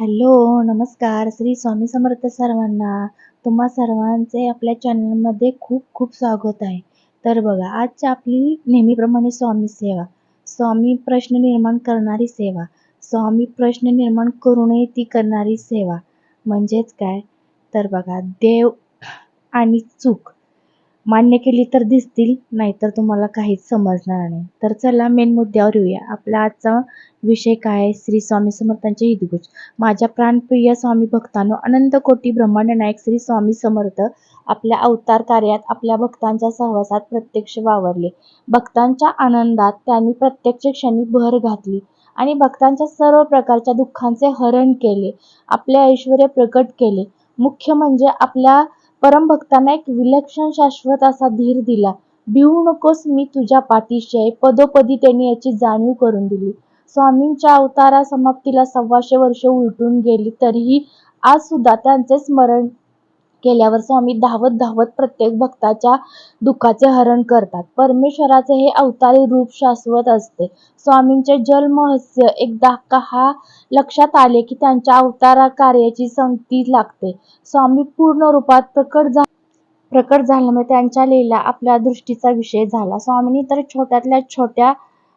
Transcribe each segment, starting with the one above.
Hello नमस्कार. श्री स्वामी समर्थ सर्वांना तुम्हा सर्वांचे आपल्या चॅनलमध्ये खूप खूप स्वागत आहे. तर बघा आजची आपली नेहमीप्रमाणे स्वामी सेवा स्वामी प्रश्न निर्माण करणारी सेवा स्वामी प्रश्न निर्माण करूनही ती करणारी सेवा म्हणजेच काय? तर बघा देव आणि चूक. मान्य केली तर दिसतील नाहीतर तुम्हाला काहीच समजणार नाही. तर चला मेन मुद्द्यावर येऊया. आपला आजचा विषय काय? आहे श्री स्वामी समर्थांचे हितगुज. माझ्या प्राणप्रिय स्वामी भक्तांनो अनंत कोटी ब्रह्मांड नायक श्री स्वामी समर्थ आपल्या अवतार कार्यात आपल्या भक्तांच्या सहवासात प्रत्यक्ष वावरले. भक्तांच्या आनंदात त्यांनी प्रत्यक्ष क्षणी भर घातली आणि भक्तांच्या सर्व प्रकारच्या दुःखांचे हरण केले. आपले ऐश्वर प्रकट केले. मुख्य म्हणजे आपल्या परमभक्तांना एक विलक्षण शाश्वत असा धीर दिला. भिवू नकोस मी तुझ्या पाठीशी आहे. पदोपदी त्यांनी याची जाणीव करून दिली. स्वामींच्या अवतारा समाप्तीला सव्वाशे वर्ष उलटून गेली तरीही आज सुद्धा त्यांचे स्मरण केल्यावर स्वामी धावत धावत प्रत्येक भक्ताच्या दुःखाचे हरण करतात. परमेश्वराचे हे अवतारी रूप शाश्वत असते. स्वामींचे जलमहस्य एकदा का हा लक्षात आले की त्यांच्या अवतारा कार्याची संगती लागते. स्वामी पूर्ण रूपात प्रकट झा प्रकट झाल्यामुळे त्यांच्या लीला आपल्या दृष्टीचा विषय झाला. स्वामींनी तर छोट्यातल्या छोट्या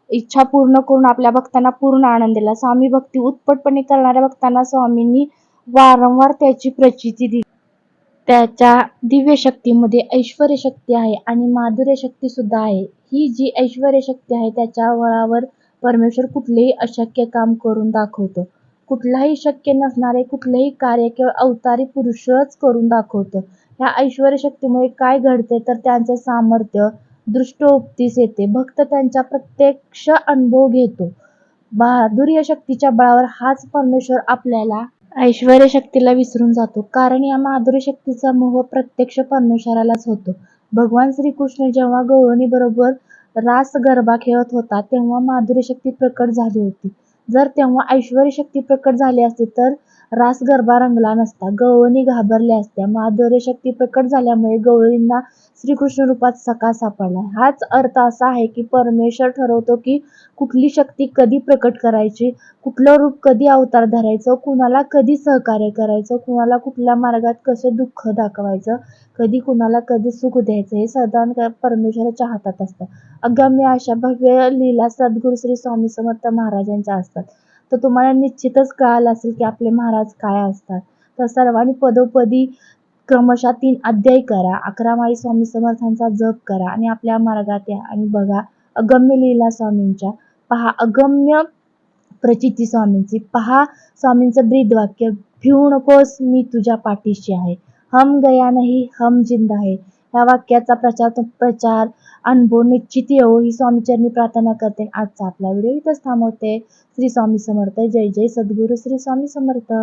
इच्छा पूर्ण करून आपल्या भक्तांना पूर्ण आनंद दिला. स्वामी भक्ती उत्पटपणे करणाऱ्या भक्तांना स्वामींनी वारंवार त्याची प्रचिती दिली. त्याच्या दिव्य शक्तीमध्ये ऐश्वर शक्ती आहे आणि माधुर्य शक्ती सुद्धा आहे. ही जी ऐश्वर शक्ती आहे त्याच्या बळावर परमेश्वर कुठलेही अशक्य काम करून दाखवतो. कुठलाही शक्य नसणारे कुठलेही कार्य केवळ अवतारी पुरुषच करून दाखवतो. ह्या ऐश्वर शक्तीमुळे काय घडते तर त्यांचे सामर्थ्य दृष्टोक्तीस येते. भक्त त्यांचा प्रत्यक्ष अनुभव घेतो. माधुर्य शक्तीच्या बळावर हाच परमेश्वर आपल्याला ऐश्वर शक्तीला विसरून जातो. कारण या माधुरी शक्तीचा मोह प्रत्यक्ष परमेश्वरालाच होतो. भगवान श्रीकृष्ण जेव्हा गवळणी बरोबर रास गरबा खेळत होता तेव्हा माधुरी शक्ती प्रकट झाली होती. जर तेव्हा ऐश्वर शक्ती प्रकट झाली असती तर रास गरबा रंगला नसता. गवळणी घाबरल्या असत्या. माधुर्य शक्ती प्रकट झाल्यामुळे गवळींना श्रीकृष्ण रूपात सखा सापडला. हाच अर्थ असा आहे की परमेश्वर ठरवतो की कुठली शक्ती कधी प्रकट करायची कुठलं रूप कधी अवतार धरायचं कुणाला कधी सहकार्य करायचं कुणाला कुठल्या मार्गात कसे दुःख दाखवायचं कधी कुणाला कधी सुख द्यायचं हे सदान परमेश्वराच्या हातात असतं. अगम्य अशा भव्य लीला सद्गुरू श्री स्वामी समर्थ महाराजांच्या असतात तर तुम्हाला निश्चितच कळालं असेल की आपले महाराज काय असतात. तर सर्वांनी पदोपदी क्रमशः तीन अध्याय करा. अकरा माई स्वामी समर्थांचा जप करा आणि आपल्या मार्गात या आणि बघा अगम्य लीला स्वामींच्या. पहा अगम्य प्रचिती स्वामींची. पहा स्वामींचं ब्रीदवाक्य भिवू नकोस मी तुझ्या पाठीशी आहे. हम गया नाही हम जिंदा आहे या वाक्याचा प्रचार प्रचार अनुभव निश्चित येऊ ही स्वामीचरणी प्रार्थना करते. आजचा आपला व्हिडिओ इथंच थांबवते. श्री स्वामी समर्थ. जय जय सद्गुरू. श्री स्वामी समर्थ.